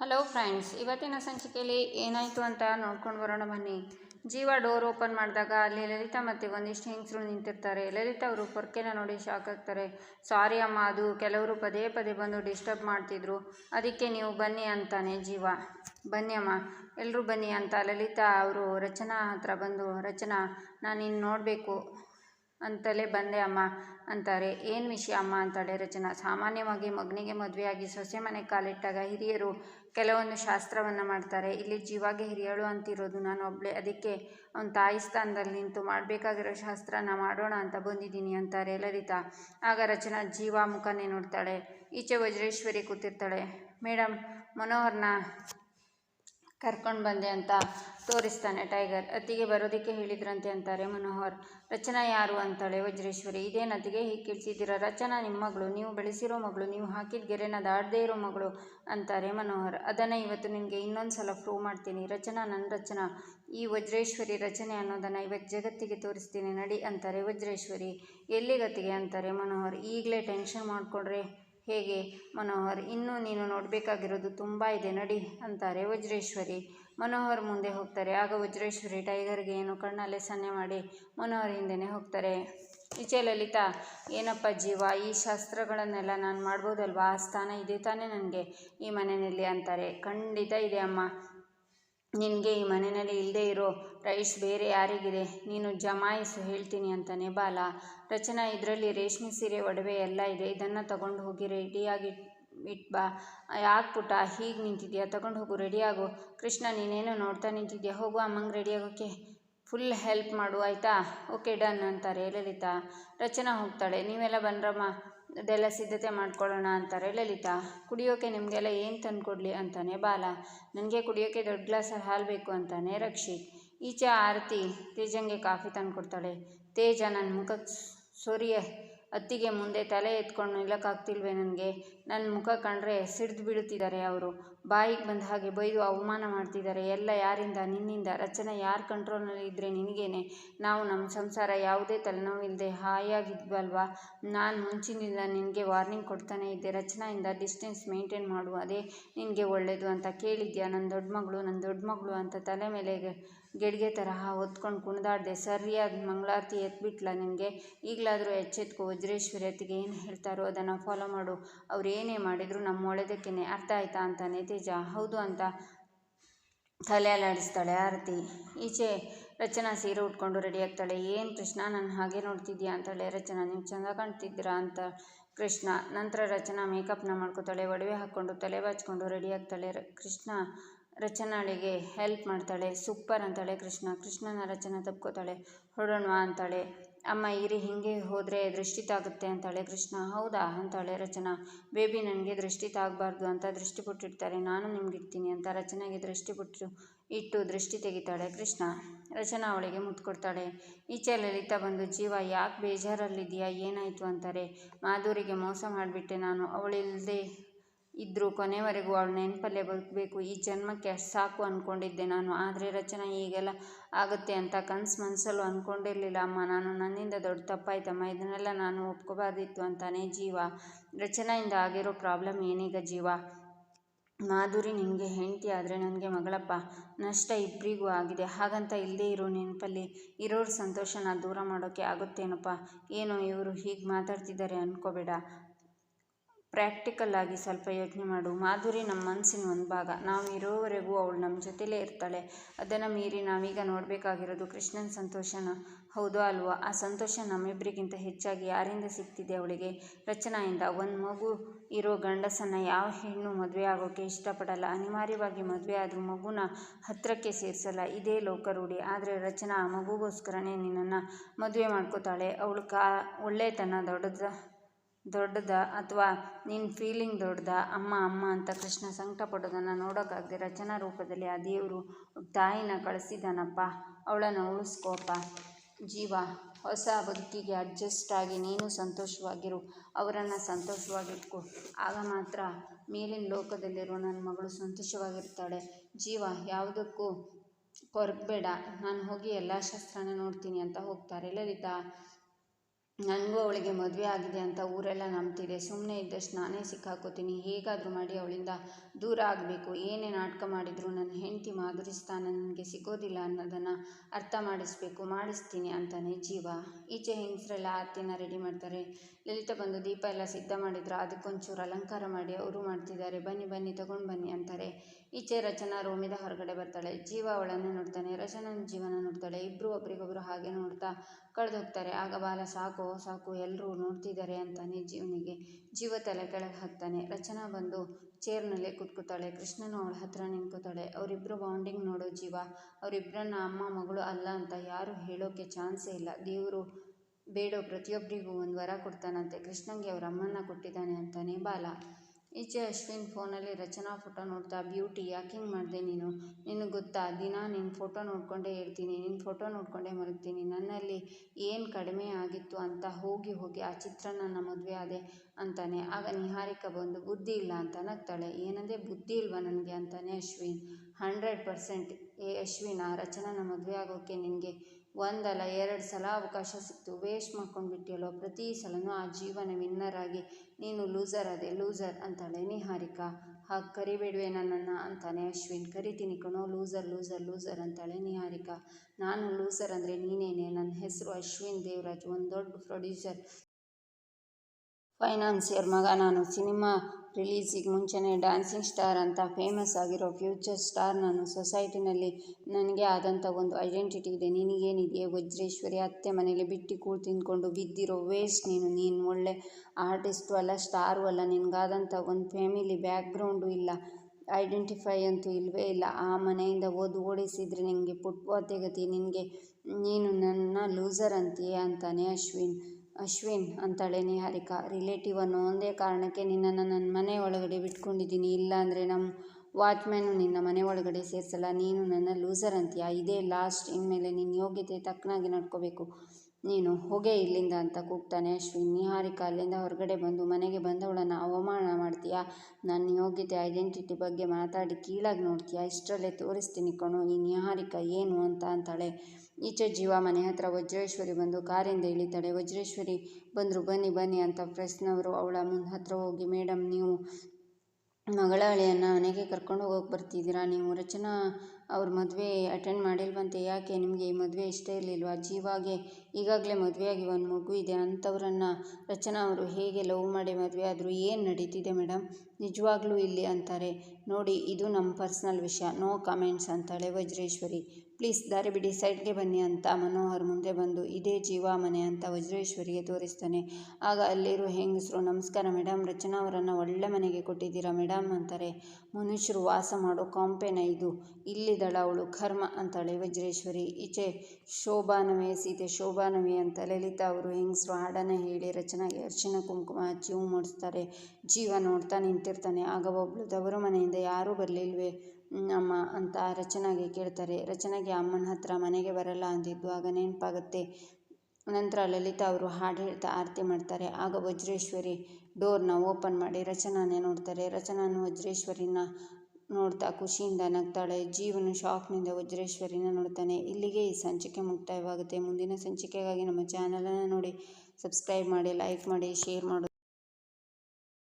Hello friends ಇವತ್ತಿನ ಸಂಚಿಕೆಯಲ್ಲಿ ಏನಾಯಿತು ಅಂತ ನೋಡ್ಕೊಂಡು ಬರೋಣ ಬನ್ನಿ. ಜೀವ ಡೋರ್ ಓಪನ್ ಮಾಡಿದಾಗ ಅಲ್ಲಿ ಲಲಿತಾ ಮತ್ತು ಒಂದಿಷ್ಟು ಹೆಂಗಸರು ನಿಂತಿರ್ತಾರೆ. ಲಲಿತಾ ಅವರು ಪೊರ್ಕೆನ ನೋಡಿ ಶಾಕ್ ಆಗ್ತಾರೆ. ಸಾರಿ ಅಮ್ಮ, ಅದು ಕೆಲವರು ಪದೇ ಪದೇ ಬಂದು ಡಿಸ್ಟರ್ಬ್ ಮಾಡ್ತಿದ್ರು. ಅದಕ್ಕೆ ನೀವು ಬನ್ನಿ ಅಂತಾನೆ ಜೀವ. ಬನ್ನಿ ಅಮ್ಮ ಎಲ್ಲರೂ ಬನ್ನಿ ಅಂತ ಲಲಿತಾ ಅವರು ರಚನಾ ಹತ್ರ ಬಂದು, ರಚನಾ, ನಾನು ಇನ್ನು ನೋಡಬೇಕು ಅಂತಲೇ ಬಂದೆ ಅಮ್ಮ ಅಂತಾರೆ. ಏನು ವಿಷಯ ಅಮ್ಮ? ಅಂತಾಳೆ ರಚನಾ. ಸಾಮಾನ್ಯವಾಗಿ ಮಗನಿಗೆ ಮದುವೆಯಾಗಿ ಸೊಸೆ ಮನೆ ಕಾಲಿಟ್ಟಾಗ ಹಿರಿಯರು ಕೆಲವೊಂದು ಶಾಸ್ತ್ರವನ್ನು ಮಾಡ್ತಾರೆ. ಇಲ್ಲಿ ಜೀವಾಗೆ ಹಿರಿಯಳು ಅಂತಿರೋದು. ನಾನು ಒಬ್ಬಳೆ ಅದಕ್ಕೆ ಅವನ ತಾಯಿ ಸ್ಥಾನದಲ್ಲಿ ನಿಂತು ಮಾಡಬೇಕಾಗಿರೋ ಶಾಸ್ತ್ರನ ಮಾಡೋಣ ಅಂತ ಬಂದಿದ್ದೀನಿ ಅಂತಾರೆ ಲಲಿತಾ. ಆಗ ರಚನಾ ಜೀವಾ ಮುಖನೇ ನೋಡ್ತಾಳೆ. ಈಚೆ ವಜ್ರೇಶ್ವರಿ ಕೂತಿರ್ತಾಳೆ. ಮೇಡಮ್ ಮನೋಹರ್ನ ಕರ್ಕೊಂಡು ಬಂದೆ ಅಂತ ತೋರಿಸ್ತಾನೆ ಟೈಗರ್. ಅತ್ತಿಗೆ ಬರೋದಕ್ಕೆ ಹೇಳಿದ್ರಂತೆ ಅಂತಾರೆ ಮನೋಹರ್. ರಚನಾ ಯಾರು ಅಂತಾಳೆ ವಜ್ರೇಶ್ವರಿ. ಇದೇನು ಅತ್ತಿಗೆ ಹೀಗೆ ಕೇಳಿಸಿದ್ದೀರಾ? ರಚನಾ ನಿಮ್ಮ ಮಗಳು. ನೀವು ಬೆಳೆಸಿರೋ ಮಗಳು. ನೀವು ಹಾಕಿದ ಗೆರೆನ ದಾಡದೇ ಇರೋ ಮಗಳು ಅಂತಾರೆ ಮನೋಹರ್. ಅದನ್ನು ಇವತ್ತು ನಿಮಗೆ ಇನ್ನೊಂದು ಸಲ ಪ್ರೂವ್ ಮಾಡ್ತೀನಿ. ರಚನಾ ನನ್ನ ರಚನಾ. ಈ ವಜ್ರೇಶ್ವರಿ ರಚನೆ ಅನ್ನೋದನ್ನು ಇವತ್ತು ಜಗತ್ತಿಗೆ ತೋರಿಸ್ತೀನಿ. ನಡಿ ಅಂತಾರೆ ವಜ್ರೇಶ್ವರಿ. ಎಲ್ಲಿಗತ್ತಿಗೆ ಅಂತಾರೆ ಮನೋಹರ್. ಈಗಲೇ ಟೆನ್ಷನ್ ಮಾಡಿಕೊಂಡ್ರೆ ಹೇಗೆ ಮನೋಹರ್, ಇನ್ನೂ ನೀನು ನೋಡಬೇಕಾಗಿರೋದು ತುಂಬ ಇದೆ ನಡಿ ಅಂತಾರೆ ವಜ್ರೇಶ್ವರಿ. ಮನೋಹರ್ ಮುಂದೆ ಹೋಗ್ತಾರೆ. ಆಗ ವಜ್ರೇಶ್ವರಿ ಟೈಗರ್ಗೆ ಏನು ಕಣ್ಣಲ್ಲೇ ಸನ್ನೆ ಮಾಡಿ ಮನೋಹರ್ ಹಿಂದೆನೇ ಹೋಗ್ತಾರೆ. ಈಚೆ ಲಲಿತಾ ಏನಪ್ಪ ಜೀವ, ಈ ಶಾಸ್ತ್ರಗಳನ್ನೆಲ್ಲ ನಾನು ಮಾಡ್ಬೋದಲ್ವಾ? ಆ ಸ್ಥಾನ ಇದೆ ತಾನೇ ನನಗೆ. ಈ ಮನೆಯಲ್ಲಿ ಅಂತಾರೆ. ಖಂಡಿತ ಇದೆ ಅಮ್ಮ. ನಿನಗೆ ಈ ಮನೆಯಲ್ಲಿ ಇಲ್ಲದೆ ಇರೋ ರೈಟ್ಸ್ ಬೇರೆ ಯಾರಿಗಿದೆ? ನೀನು ಜಮಾಯಿಸು ಹೇಳ್ತೀನಿ ಅಂತಾನೆ ಬಾಲ. ರಚನಾ, ಇದರಲ್ಲಿ ರೇಷ್ಮೆ ಸೀರೆ ಒಡವೆ ಎಲ್ಲ ಇದೆ. ಇದನ್ನು ತಗೊಂಡು ಹೋಗಿ ರೆಡಿಯಾಗಿ ಇಟ್ ಬಾ. ಯಾಕೆ ಪುಟ ಹೀಗೆ ನಿಂತಿದ್ಯಾ? ತಗೊಂಡು ಹೋಗು, ರೆಡಿಯಾಗು. ಕೃಷ್ಣ, ನೀನೇನು ನೋಡ್ತಾ ನಿಂತಿದ್ಯಾ? ಹೋಗು, ಅಮ್ಮಂಗೆ ರೆಡಿ ಆಗೋಕ್ಕೆ ಫುಲ್ ಹೆಲ್ಪ್ ಮಾಡು, ಆಯಿತಾ? ಓಕೆ ಡನ್ ಅಂತಾರೆ ಲಲಿತಾ. ರಚನಾ ಹೋಗ್ತಾಳೆ. ನೀವೆಲ್ಲ ಬಂದ್ರಮ್ಮ, ಅದೆಲ್ಲ ಸಿದ್ಧತೆ ಮಾಡ್ಕೊಳ್ಳೋಣ ಅಂತಾರೆ ಲಲಿತಾ. ಕುಡಿಯೋಕೆ ನಿಮಗೆಲ್ಲ ಏನು ತಂದುಕೊಡ್ಲಿ ಅಂತಾನೆ ಬಾಲ. ನನಗೆ ಕುಡಿಯೋಕೆ ದೊಡ್ಡ ಗ್ಲಾಸ್ ಹಾಲು ಬೇಕು ಅಂತಾನೆ ರಕ್ಷಿತ್ ಈಚೆ ಆರತಿ, ತೇಜಂಗೆ ಕಾಫಿ ತಂದುಕೊಡ್ತಾಳೆ. ತೇಜ ನನ್ನ ಮುಖಕ್ಕೆ ಸೊರಿಯ. ಅತ್ತಿಗೆ ಮುಂದೆ ತಲೆ ಎತ್ಕೊಂಡು ನಿಲ್ಲಕ್ಕಾಗ್ತಿಲ್ವೇ ನನಗೆ? ನನ್ನ ಮುಖ ಕಂಡ್ರೆ ಸಿಡ್ದು ಬೀಳುತ್ತಿದ್ದಾರೆ ಅವರು. ಬಾಯಿಗೆ ಬಂದ ಹಾಗೆ ಬೈದು ಅವಮಾನ ಮಾಡ್ತಿದ್ದಾರೆ. ಎಲ್ಲ ಯಾರಿಂದ? ನಿನ್ನಿಂದ. ರಚನೆ ಯಾರ ಕಂಟ್ರೋಲ್ನಲ್ಲಿ ಇದ್ದರೆ ನಿನಗೇನೆ? ನಾವು ನಮ್ಮ ಸಂಸಾರ ಯಾವುದೇ ತಲೆನೋವಿಲ್ಲದೆ ಹಾಯಾಗಿದ್ವಲ್ವಾ? ನಾನು ಮುಂಚಿನಿಂದ ನಿನಗೆ ವಾರ್ನಿಂಗ್ ಕೊಡ್ತಾನೆ ಇದ್ದೆ. ರಚನೆಯಿಂದ ಡಿಸ್ಟೆನ್ಸ್ ಮೇಂಟೈನ್ ಮಾಡು ಅದೇ ನಿನಗೆ ಒಳ್ಳೆಯದು ಅಂತ ಕೇಳಿದ್ಯಾ? ನನ್ನ ದೊಡ್ಡ ಮಗಳು ನನ್ನ ದೊಡ್ಡ ಮಗಳು ಅಂತ ತಲೆ ಮೇಲೆ ಗೆಡ್ಗೆ ತರಹ ಹೊತ್ಕೊಂಡು ಕುಣಿದಾಡ್ದೆ. ಸರಿಯಾದ ಮಂಗಳಾರತಿ ಎತ್ಬಿಟ್ಲ ನಿನಗೆ ಈಗಲಾದರೂ ಎಚ್ಚೆತ್ಕೊ ವಜ್ರೇಶ್ವರಿ ಏನು ಹೇಳ್ತಾರೋ ಅದನ್ನು ಫಾಲೋ ಮಾಡು. ಅವ್ರು ಏನೇ ಮಾಡಿದರೂ ನಮ್ಮ ಒಳ್ಳೆಯದಕ್ಕೇನೆ ಅರ್ಥ ಆಯ್ತಾ ಅಂತ ತೇಜ ಹೌದು ಅಂತ ತಲೆ ಅಲ್ಲಾಡಿಸ್ತಾಳೆ ಆರತಿ. ಈಚೆ ರಚನಾ ಸೀರೆ ಉಟ್ಕೊಂಡು ರೆಡಿ ಆಗ್ತಾಳೆ. ಏನು ಕೃಷ್ಣ, ನಾನು ಹಾಗೆ ನೋಡ್ತಿದ್ಯಾ ಅಂತಾಳೆ. ರಚನಾ, ನೀವು ಚೆಂದ ಕಾಣ್ತಿದ್ದೀರಾ ಅಂತ ಕೃಷ್ಣ. ನಂತರ ರಚನಾ ಮೇಕಪ್ನ ಮಾಡ್ಕೋತಾಳೆ. ಒಡವೆ ಹಾಕ್ಕೊಂಡು, ತಲೆ ಬಾಚ್ಕೊಂಡು ರೆಡಿ ಆಗ್ತಾಳೆ. ಕೃಷ್ಣ ರಚನಾಳಿಗೆ ಹೆಲ್ಪ್ ಮಾಡ್ತಾಳೆ. ಸೂಪರ್ ಅಂತಾಳೆ ಕೃಷ್ಣ. ಕೃಷ್ಣನ ರಚನಾ ತಪ್ಕೋತಾಳೆ. ಹೊರಡೋಣವಾ ಅಂತಾಳೆ. ಅಮ್ಮ ಇರಿ, ಹೀಗೆ ಹೋದರೆ ದೃಷ್ಟಿ ತಾಗುತ್ತೆ ಅಂತಾಳೆ ಕೃಷ್ಣ. ಹೌದಾ ಅಂತಾಳೆ ರಚನಾ. ಬೇಬಿ ನನಗೆ ದೃಷ್ಟಿ ತಾಗಬಾರ್ದು ಅಂತ ದೃಷ್ಟಿ ಕೊಟ್ಟಿರ್ತಾರೆ. ನಾನು ನಿಮ್ಗಿರ್ತೀನಿ ಅಂತ ರಚನೆಗೆ ದೃಷ್ಟಿ ಬಿಟ್ಟು ಇಟ್ಟು ದೃಷ್ಟಿ ತೆಗಿತಾಳೆ ಕೃಷ್ಣ. ರಚನಾ ಅವಳಿಗೆ ಮುತ್ಕೊಡ್ತಾಳೆ ಈಚೆ ಲಲಿತಾ ಬಂದು, ಜೀವ ಯಾಕೆ ಬೇಜಾರಲ್ಲಿದೆಯಾ ಏನಾಯಿತು ಅಂತಾರೆ? ಮಾಧುರಿಗೆ ಮೋಸ ಮಾಡಿಬಿಟ್ಟೆ ನಾನು. ಅವಳಿಲ್ಲದೆ ಇದ್ದರೂ ಕೊನೆವರೆಗೂ ಅವಳ ನೆನಪಲ್ಲೇ ಬದುಕಬೇಕು. ಈ ಜನ್ಮಕ್ಕೆ ಅಷ್ಟು ಸಾಕು ಅಂದ್ಕೊಂಡಿದ್ದೆ ನಾನು. ಆದರೆ ರಚನಾ ಈಗೆಲ್ಲ ಆಗುತ್ತೆ ಅಂತ ಕನಸು ಮನಸ್ಸಲ್ಲೂ ಅಂದ್ಕೊಂಡಿರಲಿಲ್ಲ ಅಮ್ಮ, ನಾನು ನನ್ನಿಂದ ದೊಡ್ಡ ತಪ್ಪಾಯ್ತಮ್ಮ. ಇದನ್ನೆಲ್ಲ ನಾನು ಒಪ್ಕೋಬಾರ್ದಿತ್ತು ಅಂತಾನೆ ಜೀವ. ರಚನೆಯಿಂದ ಆಗಿರೋ ಪ್ರಾಬ್ಲಮ್ ಏನೀಗ ಜೀವ? ಮಾಧುರಿ ನಿನಗೆ ಹೆಂಡತಿ ಆದರೆ ನನಗೆ ಮಗಳಪ್ಪ. ನಷ್ಟ ಇಬ್ಬರಿಗೂ ಆಗಿದೆ. ಹಾಗಂತ ಇಲ್ಲದೇ ಇರೋ ನೆನಪಲ್ಲಿ ಇರೋರ ಸಂತೋಷನ ದೂರ ಮಾಡೋಕ್ಕೆ ಆಗುತ್ತೇನಪ್ಪ? ಏನೋ ಇವರು ಹೀಗೆ ಮಾತಾಡ್ತಿದ್ದಾರೆ ಅಂದ್ಕೋಬೇಡ ಪ್ರಾಕ್ಟಿಕಲ್ ಆಗಿ ಸ್ವಲ್ಪ ಯೋಚನೆ ಮಾಡು. ಮಾಧುರಿ ನಮ್ಮ ಮನಸ್ಸಿನ ಒಂದು ಭಾಗ. ನಾವು ಇರೋವರೆಗೂ ಅವಳು ನಮ್ಮ ಜೊತೆಲೇ ಇರ್ತಾಳೆ. ಅದನ್ನು ಮೀರಿ ನಾವೀಗ ನೋಡಬೇಕಾಗಿರೋದು ಕೃಷ್ಣನ ಸಂತೋಷನ. ಹೌದು ಅಲ್ವೋ? ಆ ಸಂತೋಷ ನಮ್ಮಿಬ್ಬರಿಗಿಂತ ಹೆಚ್ಚಾಗಿ ಯಾರಿಂದ ಸಿಗ್ತಿದೆ ಅವಳಿಗೆ? ರಚನೆಯಿಂದ. ಒಂದು ಮಗು ಇರೋ ಗಂಡಸನ್ನು ಯಾವ ಹೆಣ್ಣು ಮದುವೆ ಆಗೋಕ್ಕೆ ಇಷ್ಟಪಡಲ್ಲ. ಅನಿವಾರ್ಯವಾಗಿ ಮದುವೆ ಆದರೂ ಮಗುನ ಹತ್ತಿರಕ್ಕೆ ಸೇರಿಸಲ್ಲ. ಇದೇ ಲೋಕರೂಢಿ. ಆದರೆ ರಚನಾ ಆ ಮಗುಗೋಸ್ಕರನೇ ನಿನ್ನನ್ನು ಮದುವೆ ಮಾಡ್ಕೋತಾಳೆ. ಅವಳು ಕಾ ಒಳ್ಳೆತನ, ದೊಡ್ಡದ ದೊಡ್ಡದ ಅಥವಾ ನಿನ್ನ ಫೀಲಿಂಗ್ ದೊಡ್ಡದ, ಅಮ್ಮ ಅಮ್ಮ ಅಂತ ಕೃಷ್ಣ ಸಂಕಟ ಪಡೋದನ್ನು ನೋಡೋಕ್ಕಾಗದೆ ರಚನಾ ರೂಪದಲ್ಲಿ ಆ ದೇವರು ತಾಯಿನ ಕಳಿಸಿದಾನಪ್ಪ, ಅವಳನ್ನು ಉಳಿಸ್ಕೋಪ್ಪ ಜೀವ, ಹೊಸ ಬದುಕಿಗೆ ಅಡ್ಜಸ್ಟ್ ಆಗಿ ನೀನು ಸಂತೋಷವಾಗಿರು, ಅವರನ್ನು ಸಂತೋಷವಾಗಿಟ್ಕೊ. ಆಗ ಮಾತ್ರ ಮೇಲಿನ ಲೋಕದಲ್ಲಿರೋ ನನ್ನ ಮಗಳು ಸಂತೋಷವಾಗಿರ್ತಾಳೆ. ಜೀವ, ಯಾವುದಕ್ಕೂ ಕೊರಗಬೇಡ ನಾನು ಹೋಗಿ ಎಲ್ಲ ಶಸ್ತ್ರನ ನೋಡ್ತೀನಿ ಅಂತ ಹೋಗ್ತಾರೆ. ಲಲಿತಾ ನನಗೂ ಅವಳಿಗೆ ಮದುವೆ ಆಗಿದೆ ಅಂತ ಊರೆಲ್ಲ ನಂಬ್ತಿದೆ. ಸುಮ್ಮನೆ ಇದ್ದಷ್ಟು ನಾನೇ ಸಿಕ್ಕಾಕೋತೀನಿ. ಹೇಗಾದರೂ ಮಾಡಿ ಅವಳಿಂದ ದೂರ ಆಗಬೇಕು. ಏನೇ ನಾಟಕ ಮಾಡಿದರೂ ನನ್ನ ಹೆಂಡತಿ ಮಾಧುರಿ ಸ್ಥಾನ ನನಗೆ ಸಿಗೋದಿಲ್ಲ ಅನ್ನೋದನ್ನು ಅರ್ಥ ಮಾಡಿಸ್ಬೇಕು. ಮಾಡಿಸ್ತೀನಿ ಅಂತಾನೆ ಜೀವ. ಈಚೆ ಹೆಂಗಸರೆಲ್ಲ ಆರತಿನ ರೆಡಿ ಮಾಡ್ತಾರೆ. ಲಲಿತಾ ಬಂದು ದೀಪ ಎಲ್ಲ ಸಿದ್ಧ ಮಾಡಿದ್ರು. ಅದಕ್ಕೊಂಚೂರು ಅಲಂಕಾರ ಮಾಡಿ ಅವರು ಮಾಡ್ತಿದ್ದಾರೆ. ಬನ್ನಿ ಬನ್ನಿ, ತಗೊಂಡು ಬನ್ನಿ ಅಂತಾರೆ. ಈಚೆ ರಚನಾ ರೋಮಿದ ಹೊರಗಡೆ ಬರ್ತಾಳೆ. ಜೀವ ಅವಳನ್ನು ನೋಡ್ತಾನೆ. ರಚನನ ಜೀವನ ನೋಡ್ತಾಳೆ. ಇಬ್ಬರು ಒಬ್ರಿಗೊಬ್ರು ಹಾಗೆ ನೋಡ್ತಾ ಕಳೆದು ಹೋಗ್ತಾರೆ ಆಗ ಬಾಲ, ಸಾಕು ಸಾಕು ಎಲ್ಲರೂ ನೋಡ್ತಿದ್ದಾರೆ ಅಂತಾನೆ ಜೀವನಿಗೆ. ಜೀವ ತಲೆ ಕೆಳಗೆ ಹಾಕ್ತಾನೆ. ರಚನಾ ಬಂದು ಚೇರ್ನಲ್ಲೇ ಕೂತ್ಕೋತಾಳೆ. ಕೃಷ್ಣನು ಅವಳ ಹತ್ರ ನಿಂತ್ಕೋತಾಳೆ. ಅವರಿಬ್ಬರು ಬಾಂಡಿಂಗ್ ನೋಡೋ ಜೀವ. ಅವರಿಬ್ಬರನ್ನ ಅಮ್ಮ, ಮಗಳು ಅಲ್ಲ ಅಂತ ಯಾರು ಹೇಳೋಕ್ಕೆ ಚಾನ್ಸೇ ಇಲ್ಲ. ದೇವರು ಬೇಡೋ ಪ್ರತಿಯೊಬ್ಬರಿಗೂ ಒಂದು ವರ ಕೊಡ್ತಾನಂತೆ. ಕೃಷ್ಣಂಗೆ ಅವ್ರ ಅಮ್ಮನ್ನ ಕೊಟ್ಟಿದ್ದಾನೆ ಅಂತಾನೆ ಬಾಲ. ಈಚೆ ಅಶ್ವಿನ್ ಫೋನಲ್ಲಿ ರಚನಾ ಫೋಟೋ ನೋಡ್ತಾ, ಬ್ಯೂಟಿ, ಯಾಕಿಂಗ್ ಮಾಡಿದೆ ನೀನು? ನಿನಗೆ ಗೊತ್ತಾ? ದಿನ ನಿನ್ನ ಫೋಟೋ ನೋಡಿಕೊಂಡೇ ಇರ್ತೀನಿ. ನಿನ್ನ ಫೋಟೋ ನೋಡಿಕೊಂಡೇ ಮಲಗ್ತೀನಿ. ನನ್ನಲ್ಲಿ ಏನು ಕಡಿಮೆ ಆಗಿತ್ತು ಅಂತ ಹೋಗಿ ಹೋಗಿ ಆ ಚಿತ್ರ ನನ್ನ ಮದುವೆ ಆದೆ ಅಂತಾನೆ. ಆಗ ನಿಹಾರಿಕ ಬಂದು, ಬುದ್ಧಿ ಇಲ್ಲ ಅಂತ ನಗ್ತಾಳೆ. ಏನಂದರೆ ಬುದ್ಧಿ ಇಲ್ವಾ ನನಗೆ? ಅಂತಾನೆ ಅಶ್ವಿನ್. ಹಂಡ್ರೆಡ್ ಪರ್ಸೆಂಟ್ ಏ ಅಶ್ವಿನ್, ಆ ರಚನಾನ ಮದುವೆ ಆಗೋಕ್ಕೆ ನಿನಗೆ ಒಂದಲ್ಲ ಎರಡು ಸಲ ಅವಕಾಶ ಸಿಕ್ತು. ವೇಸ್ಟ್ ಮಾಡ್ಕೊಂಡ್ಬಿಟ್ಟಿಯಲ್ಲೋ ಪ್ರತಿ ಸಲನೂ ಆ ಜೀವನ ವಿನ್ನರ್ ಆಗಿ, ನೀನು ಲೂಸರ್ ಅದೇ, ಲೂಸರ್ ಅಂತಾಳೆ ನಿಹಾರಿಕಾ. ಹಾಗೆ ಕರಿಬೇಡುವೆ ನನ್ನನ್ನು ಅಂತಾನೆ ಅಶ್ವಿನ್. ಕರಿತೀನಿ ಕಣೋ, ಲೂಸರ್ ಲೂಸರ್ ಲೂಸರ್ ಅಂತಾಳೆ ನಿಹಾರಿಕಾ. ನಾನು ಲೂಸರ್ ಅಂದರೆ ನೀನೇನೆ? ನನ್ನ ಹೆಸರು ಅಶ್ವಿನ್ ದೇವರಾಜ್, ಒಂದು ದೊಡ್ಡ ಪ್ರೊಡ್ಯೂಸರ್, ಫೈನಾನ್ಸಿಯರ್ ಮಗ ನಾನು. ಸಿನಿಮಾ ರಿಲೀಸಿಗೆ ಮುಂಚೆನೇ ಡ್ಯಾನ್ಸಿಂಗ್ ಸ್ಟಾರ್ ಅಂತ ಫೇಮಸ್ ಆಗಿರೋ ಫ್ಯೂಚರ್ ಸ್ಟಾರ್ ನಾನು ಸೊಸೈಟಿನಲ್ಲಿ ನನಗೆ ಆದಂಥ ಒಂದು ಐಡೆಂಟಿಟಿ ಇದೆ. ನಿನಗೇನಿದೆಯೇ ವಜ್ರೇಶ್ವರಿ? ಅತ್ತೆ ಮನೇಲಿ ಬಿಟ್ಟು ಕೂಳು ತಿನ್ಕೊಂಡು ಬಿದ್ದಿರೋ ವೇಸ್ಟ್ ನೀನು. ನೀನು ಒಳ್ಳೆ ಆರ್ಟಿಸ್ಟು ಅಲ್ಲ, ಸ್ಟಾರು ಅಲ್ಲ. ನಿನಗಾದಂಥ ಒಂದು ಫ್ಯಾಮಿಲಿ ಬ್ಯಾಕ್ಗ್ರೌಂಡು ಇಲ್ಲ. ಐಡೆಂಟಿಫೈ ಅಂತೂ ಇಲ್ಲವೇ ಇಲ್ಲ. ಆ ಮನೆಯಿಂದ ಓದು ಓಡಿಸಿದರೆ ನಿನಗೆ ಪುಟ್ವಾತೆ ಗತಿ ನಿನಗೆ, ನೀನು ನನ್ನ ಲೂಸರ್ ಅಂತೀಯ ಅಂತಾನೆ ಅಶ್ವಿನ್. ಅಶ್ವಿನ್ ಅಂತಾಳೆ ನಿಹಾರಿಕಾ, ರಿಲೇಟಿವ್ ಅನ್ನೋ ಒಂದೇ ಕಾರಣಕ್ಕೆ ನಿನ್ನನ್ನು ನನ್ನ ಮನೆ ಒಳಗಡೆ ಬಿಟ್ಕೊಂಡಿದ್ದೀನಿ. ಇಲ್ಲ ಅಂದರೆ ನಮ್ಮ ವಾಚ್ಮ್ಯಾನು ನಿನ್ನ ಮನೆ ಒಳಗಡೆ ಸೇರಿಸಲ್ಲ. ನೀನು ನನ್ನ ಲೂಸರ್ ಅಂತೀಯ? ಇದೇ ಲಾಸ್ಟ್. ಇನ್ಮೇಲೆ ನಿನ್ನ ಯೋಗ್ಯತೆ ತಕ್ಕನಾಗಿ ನಡ್ಕೋಬೇಕು. ನೀನು ಹೋಗೇ ಇಲ್ಲಿಂದ ಅಂತ ಕೂಗ್ತಾನೆ ಅಶ್ವಿನ್. ನಿಹಾರಿಕಾ, ಅಲ್ಲಿಂದ ಹೊರಗಡೆ ಬಂದು ಮನೆಗೆ ಬಂದವಳನ್ನು ಅವಮಾನ ಮಾಡ್ತೀಯಾ? ನನ್ನ ಯೋಗ್ಯತೆ, ಐಡೆಂಟಿಟಿ ಬಗ್ಗೆ ಮಾತಾಡಿ ಕೀಳಾಗಿ ನೋಡ್ತೀಯಾ? ಇಷ್ಟರಲ್ಲೇ ತೋರಿಸ್ತೀನಿ ಕಣೋ, ಈ ನಿಹಾರಿಕಾ ಏನು ಅಂತ ಅಂತಾಳೆ. ಈಚೆ ಜೀವ, ಮನೆ ಹತ್ರ ವಜ್ರೇಶ್ವರಿ ಬಂದು ಕಾರಿಂದ ಇಳಿತಾಳೆ. ವಜ್ರೇಶ್ವರಿ, ಬಂದರು, ಬನ್ನಿ ಬನ್ನಿ ಅಂತ ಪ್ರೆಸ್ನವರು ಅವಳ ಮುನ್ ಹತ್ರ ಹೋಗಿ ಮೇಡಮ್ ನೀವು ಮಗಳ ಹಳೆಯನ್ನು ಮನೆಗೆ ಕರ್ಕೊಂಡು ಹೋಗೋಕೆ ಬರ್ತಿದ್ದೀರಾ? ನೀವು ರಚನಾ ಅವ್ರ ಮದುವೆ ಅಟೆಂಡ್ ಮಾಡಿಲ್ವಂತೆ? ಯಾಕೆ? ನಿಮಗೆ ಈ ಮದುವೆ ಇಷ್ಟ ಇರಲಿಲ್ವಾ? ಜೀವಾಗೆ ಈಗಾಗಲೇ ಮದುವೆಯಾಗಿ ಒಂದು ಮಗು ಇದೆ. ಅಂಥವ್ರನ್ನು ರಚನಾ ಅವರು ಹೇಗೆ ಲವ್ ಮಾಡಿ ಮದುವೆ ಆದರೂ ಏನು ನಡೀತಿದೆ ಮೇಡಮ್ ನಿಜವಾಗ್ಲೂ ಇಲ್ಲಿ ಅಂತಾರೆ, ನೋಡಿ, ಇದು ನಮ್ಮ ಪರ್ಸ್ನಲ್ ವಿಷಯ. ನೋ ಕಮೆಂಟ್ಸ್ ಅಂತಾಳೆ ವಜ್ರೇಶ್ವರಿ. ಪ್ಲೀಸ್, ದಾರಿ ಬಿಡಿ, ಸೈಡ್ಗೆ ಬನ್ನಿ ಅಂತ ಮನೋಹರ್ ಮುಂದೆ ಬಂದು, ಇದೇ ಜೀವ ಮನೆ ಅಂತ ವಜ್ರೇಶ್ವರಿಗೆ ತೋರಿಸ್ತಾನೆ. ಆಗ ಅಲ್ಲಿರೋ ಹೆಂಗಸರು, ನಮಸ್ಕಾರ ಮೇಡಮ್ ರಚನಾ ಅವರನ್ನು ಒಳ್ಳೆ ಮನೆಗೆ ಕೊಟ್ಟಿದ್ದೀರಾ ಮೇಡಮ್ ಅಂತಾರೆ. ಮನುಷ್ಯರು ವಾಸ ಮಾಡೋ ಕಾಂಪೆನ ಇದು. ಇಲ್ಲಿದಳ ಅವಳು ಕರ್ಮ ಅಂತಾಳೆ ವಜ್ರೇಶ್ವರಿ. ಈಚೆ ಶೋಭಾನವೇ ಸೀತೆ ಶೋಭಾನವೇ ಅಂತ ಲಲಿತಾ ಅವರು ಹೆಂಗಸರು ಹಾಡನ್ನು ಹೇಳಿ ರಚನಾಗೆ ಅರ್ಶಿನ ಕುಂಕುಮ ಜೀವ ಮೂಡಿಸ್ತಾರೆ. ಜೀವ ನೋಡ್ತಾ ನಿಂತಿರ್ತಾನೆ. ಆಗ ಒಬ್ಬಳು ತವರು ಮನೆಯಿಂದ ಯಾರೂ ಬರಲಿಲ್ವೇ? ಅಮ್ಮ ಅಂತ ರಚನಾಗೆ ಕೇಳ್ತಾರೆ. ರಚನಾಗೆ ಅಮ್ಮನ ಹತ್ರ ಮನೆಗೆ ಬರಲ್ಲ ಅಂದಿದ್ದು ಆಗ ನೆನಪಾಗುತ್ತೆ. ನಂತರ ಲಲಿತಾ ಅವರು ಹಾಡು ಹೇಳ್ತಾ ಆರತಿ ಮಾಡ್ತಾರೆ. ಆಗ ವಜ್ರೇಶ್ವರಿ ಡೋರ್ನ ಓಪನ್ ಮಾಡಿ ರಚನಾನೇ ನೋಡ್ತಾರೆ. ರಚನಾನು ವಜ್ರೇಶ್ವರಿನ ನೋಡ್ತಾ ಖುಷಿಯಿಂದ ನಗ್ತಾಳೆ. ಜೀವನ ಶಾಕ್ನಿಂದ ವಜ್ರೇಶ್ವರಿನ ನೋಡ್ತಾನೆ. ಇಲ್ಲಿಗೆ ಈ ಸಂಚಿಕೆ ಮುಕ್ತಾಯವಾಗುತ್ತೆ. ಮುಂದಿನ ಸಂಚಿಕೆಗಾಗಿ ನಮ್ಮ ಚಾನಲನ್ನು ನೋಡಿ, ಸಬ್ಸ್ಕ್ರೈಬ್ ಮಾಡಿ, ಲೈಕ್ ಮಾಡಿ, ಶೇರ್ ಮಾಡಿ.